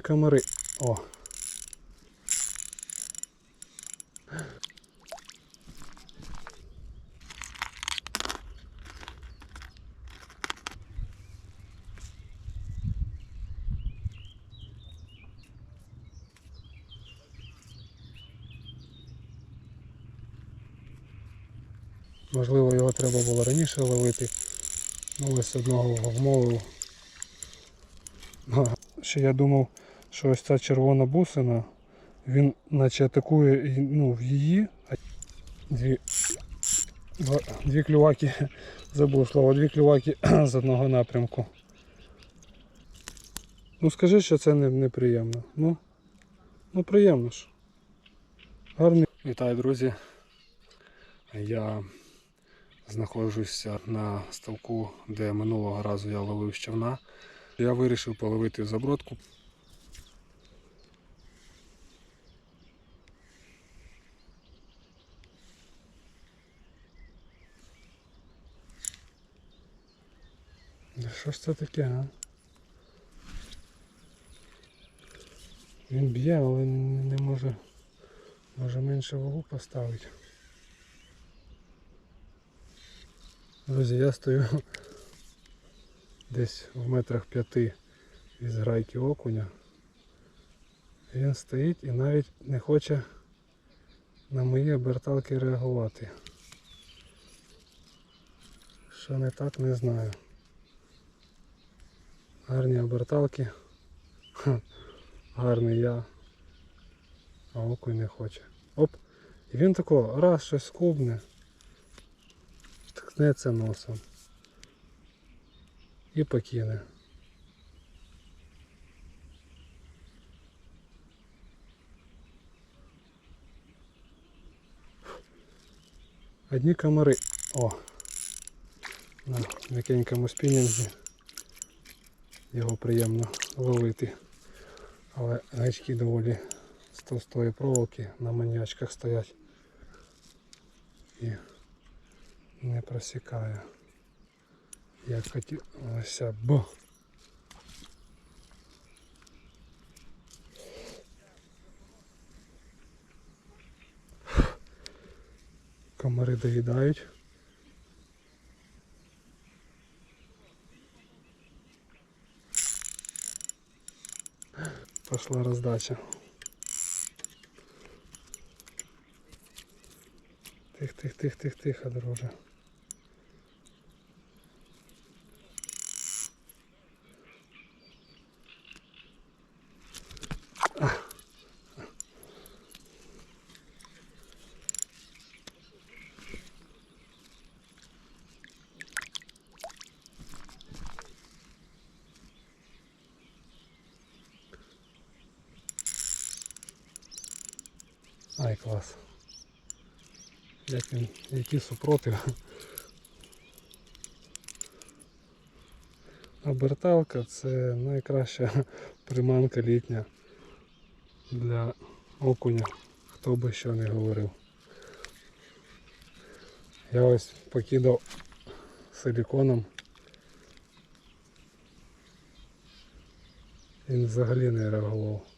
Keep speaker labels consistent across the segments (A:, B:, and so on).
A: Комари. О. Можливо, його треба було раніше ловити. Ну, ось одного вмовив. Ще я думав, що ось ця червона бусина, він наче атакує ну, в її, дві, дві клюваки, забув слово, дві клюваки з одного напрямку. Ну скажи, що це не, неприємно. Ну, ну приємно ж. Гарний. Вітаю, друзі. Я знаходжуся на ставку, де минулого разу я ловив щавна. Я вирішив половити забродку. Що ж це таке, а? Він б'є, але не може, може менше вагу поставити. Друзі, я стою десь в метрах п'яти від грайки окуня. Він стоїть і навіть не хоче на мої оберталки реагувати. Що не так, не знаю. Гарні оберталки. Гарний я. А окунь не хоче. Оп! І він тако раз щось скубне. Ткнеться носом. І покине. Одні комари. О! На м'якенькому спінінгі. Його приємно ловити. Але гачки доволі з товстої проволоки на маньячках стоять. І не просікає. Як хотілося б. Комари доїдають. Пошла роздача. Тих, тих, тих, тих, тихо, друже. Ай, клас. Як він, які супротив. Оберталка це найкраща приманка літня для окуня, хто би що не говорив. Я ось покидав силіконом. Він взагалі не реагував.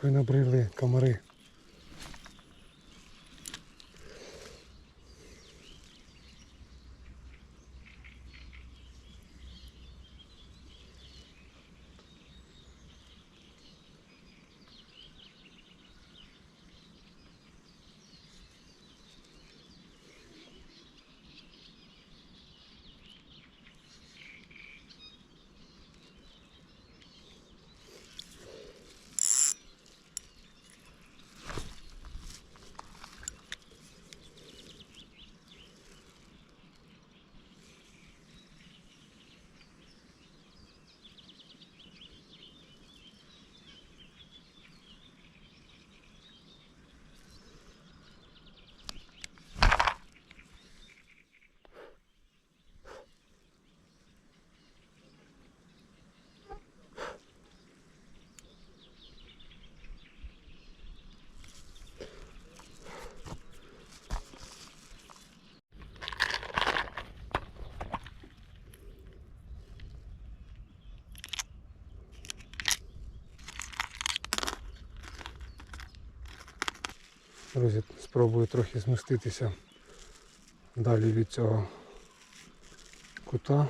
A: Як ви набрили комари. Друзі, спробую трохи зміститися далі від цього кута.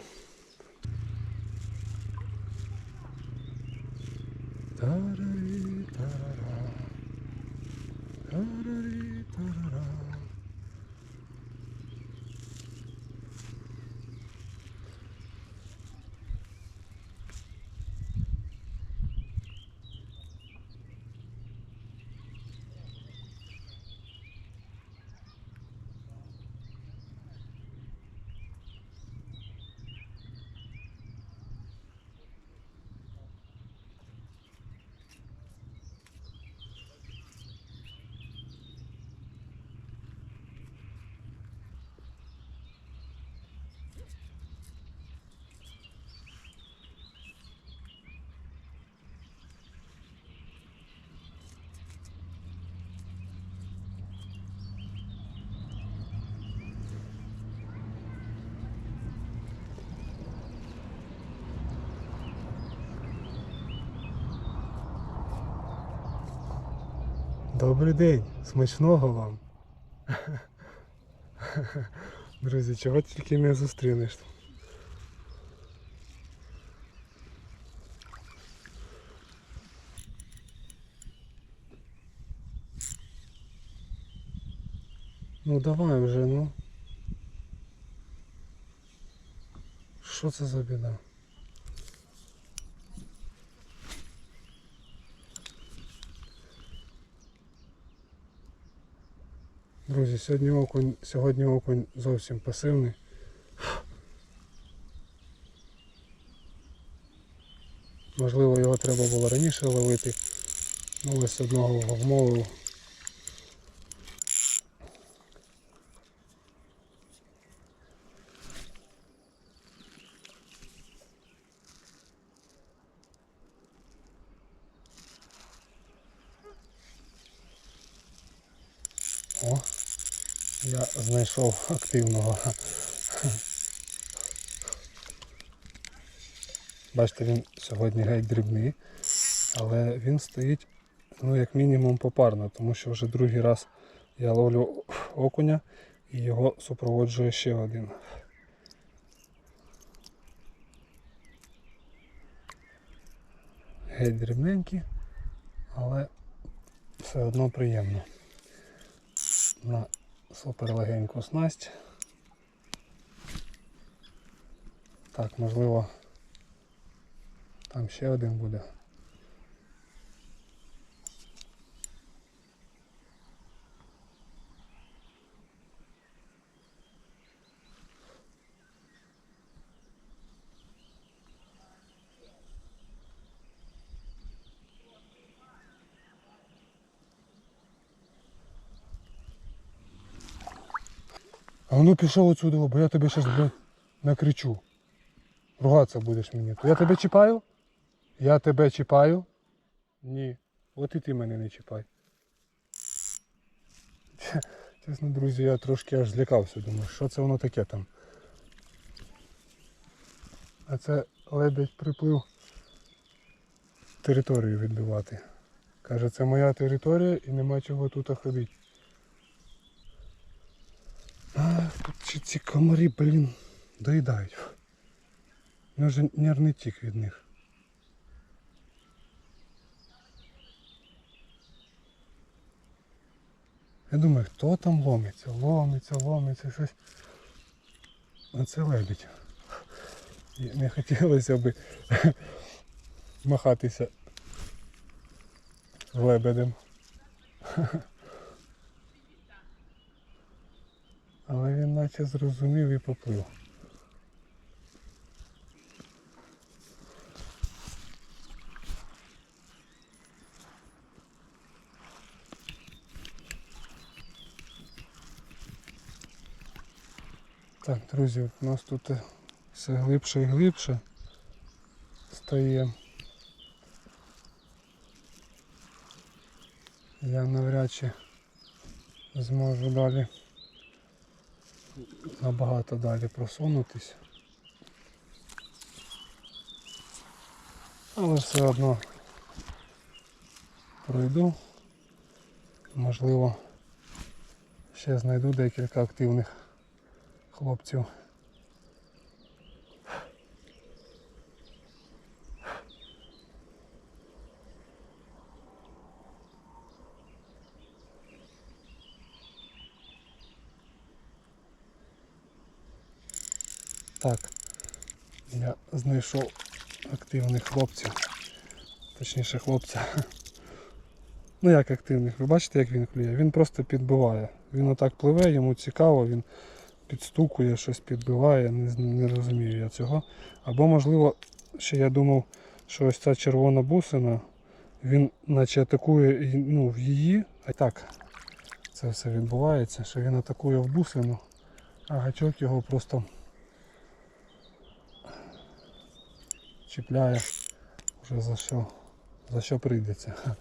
A: Добрий день, смачного вам. Друзі, чого тільки не зустрінеш. Ну давай вже, ну. Що це за біда? Друзі, сьогодні окунь, сьогодні окунь зовсім пасивний. Можливо, його треба було раніше ловити. але ось одного вмовив. О, я знайшов активного. Бачите, він сьогодні геть дрібний, але він стоїть ну, як мінімум попарно, тому що вже другий раз я ловлю окуня і його супроводжує ще один. Геть дрібненький, але все одно приємно на супер легеньку снасть. Так, можливо, там ще один буде. Ну пішов отсюди, бо я тебе зараз накричу. Ругатися будеш мені. То я тебе чіпаю? Я тебе чіпаю? Ні. От і ти мене не чіпай. Чесно, друзі, я трошки аж злякався, думаю, що це воно таке там. А це лебедь приплив територію відбивати. Каже, це моя територія і нема чого тут ходити. А, тут ці, комарі, блін, доїдають. Ну вже нервний тік від них. Я думаю, хто там ломиться, ломиться, ломиться, щось. А це лебідь. Не хотілося б махатися лебедем. Але він наче зрозумів і поплив. Так, друзі, у нас тут все глибше і глибше стає. Я навряд чи зможу далі набагато далі просунутись. Але все одно пройду. Можливо ще знайду декілька активних хлопців. Так, я знайшов активних хлопців. Точніше хлопця. Ну як активних? Ви бачите, як він клює? Він просто підбиває. Він отак пливе, йому цікаво, він підстукує, щось підбиває, не, не розумію я цього. Або можливо, ще я думав, що ось ця червона бусина, він наче атакує ну, в її, а так це все відбувається, що він атакує в бусину, а гачок його просто чіпляє вже за що, за що прийдеться.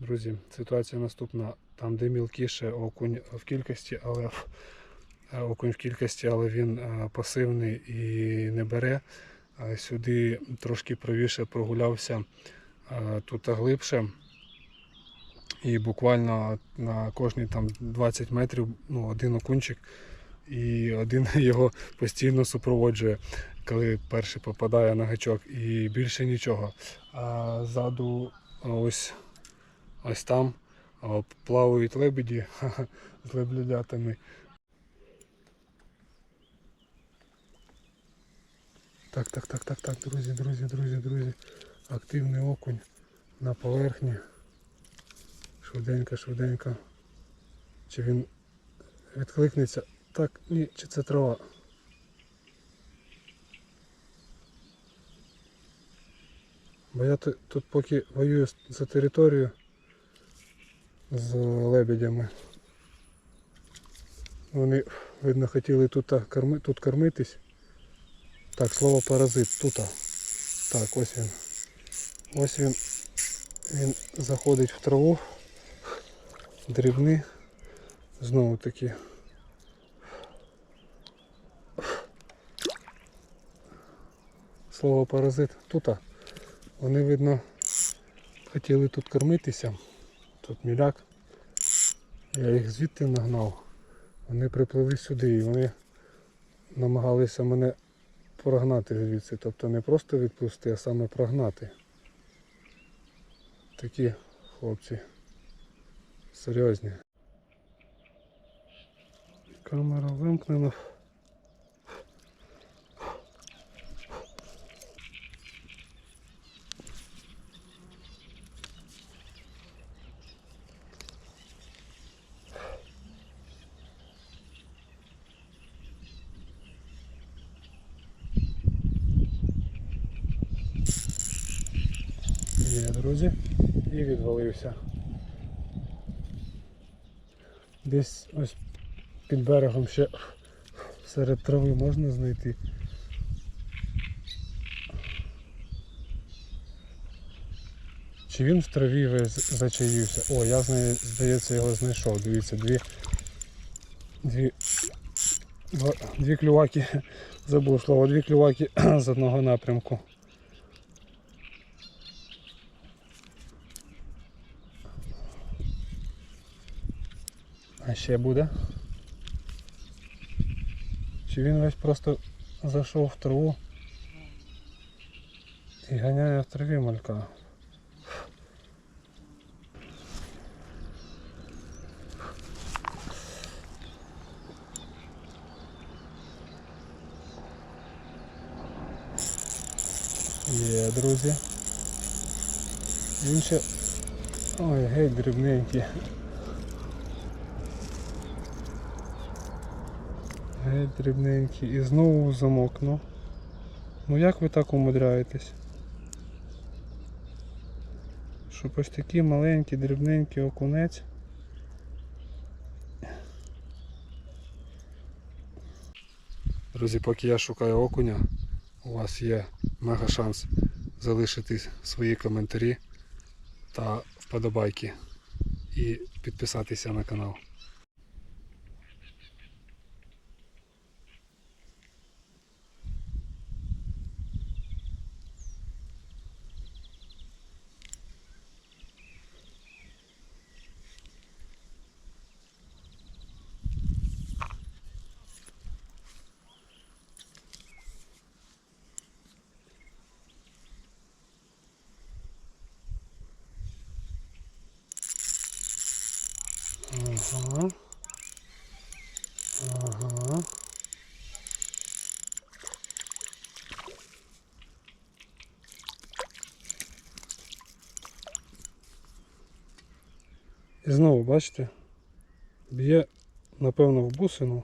A: Друзі, ситуація наступна. Там, де мілкіше окунь в кількості, але е, окунь в кількості, але він е, пасивний і не бере. Сюди трошки правіше прогулявся е, тут глибше. І буквально на кожні там 20 метрів ну, один окунчик і один його постійно супроводжує, коли перший попадає на гачок, і більше нічого. А ззаду ось, ось там плавають лебеді з лебедятами. Так, так, так, так, так, друзі, друзі, друзі, друзі. Активний окунь на поверхні. Швиденько, швиденько. Чи він відкликнеться? Так, ні, чи це трава? Бо я тут, тут поки воюю за територію з лебедями. Вони, видно, хотіли тут, корми, тут кормитись. Так, слово паразит тут. Так, ось він. Ось він. Він заходить в траву. Дрібний. Знову таки. Слово паразит тут. Вони, видно, хотіли тут кормитися. Тут міляк. Я їх звідти нагнав. Вони припливли сюди і вони намагалися мене прогнати звідси. Тобто не просто відпусти, а саме прогнати. Такі хлопці. Серйозні. Камера вимкнена. Є, друзі, і відвалився. Десь ось під берегом ще серед трави можна знайти. Чи він в траві весь зачаївся? О, я здається, його знайшов. Дивіться, дві, дві, дві клюваки, забув слово, дві клюваки з одного напрямку. А ще буде? Чи він весь просто зайшов в траву і ганяє в траві малька? Є, друзі. Він ще... Ой, геть дрібненький. Геть дрібненький. І знову замок, ну. Ну як ви так умудряєтесь? Щоб ось такий маленький, дрібненький окунець. Друзі, поки я шукаю окуня, у вас є мега шанс залишити свої коментарі та вподобайки і підписатися на канал. І знову, бачите, б'є, напевно, в бусину.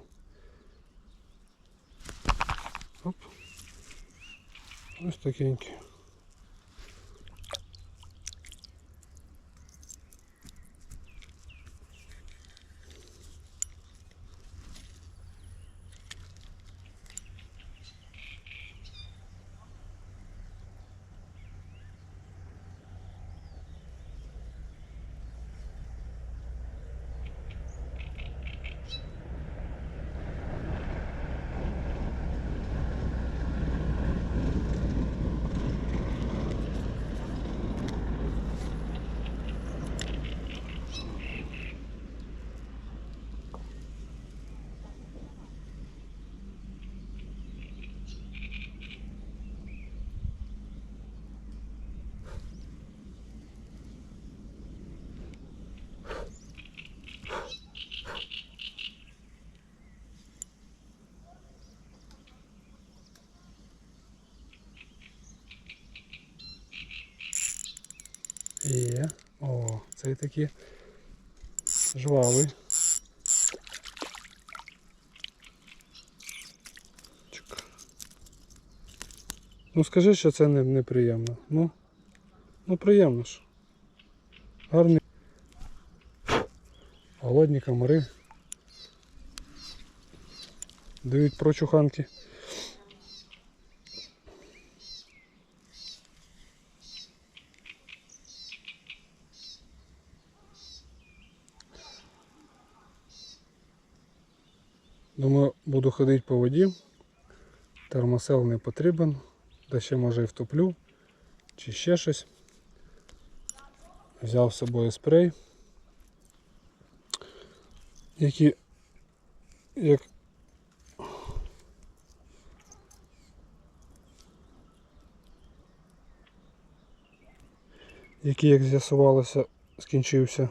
A: Оп. Ось такенький. Є. О, цей такий жвавий. Ну скажи, що це не, неприємно. Ну, ну приємно ж. Гарний. Голодні комари. Дають прочуханки. Думаю, буду ходити по воді. Термосел не потрібен. Та ще може і втоплю. Чи ще щось. Взяв з собою спрей. Які як який, як з'ясувалося, скінчився.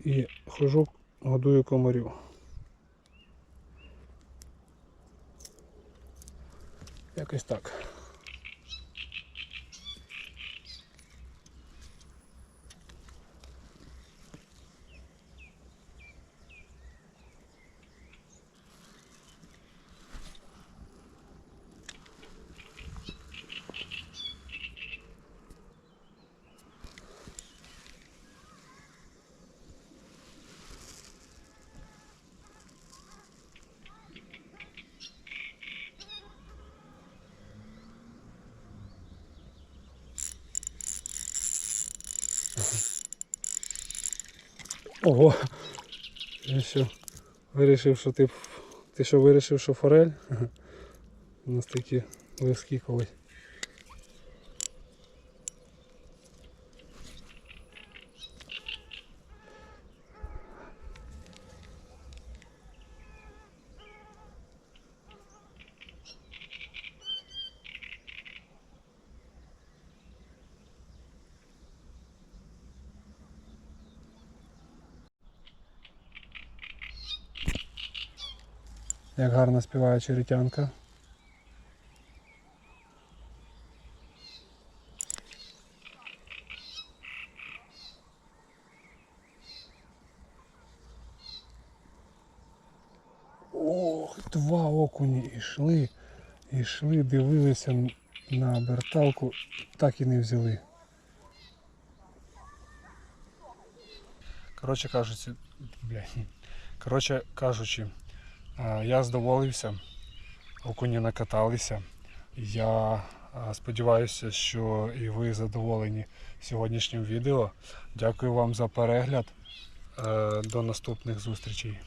A: І хожу, годую комарів. Якось так. Ого! Я що вирішив, що ти. Ти що вирішив, що форель? У нас такі близькі колись. Як гарно співає черетянка. Ох, два окуні йшли, йшли, дивилися на оберталку, так і не взяли. Коротше кажучи, бля, коротше кажучи, Я здоволився, окуні накаталися. Я сподіваюся, що і ви задоволені сьогоднішнім відео. Дякую вам за перегляд. Е, До наступних зустрічей.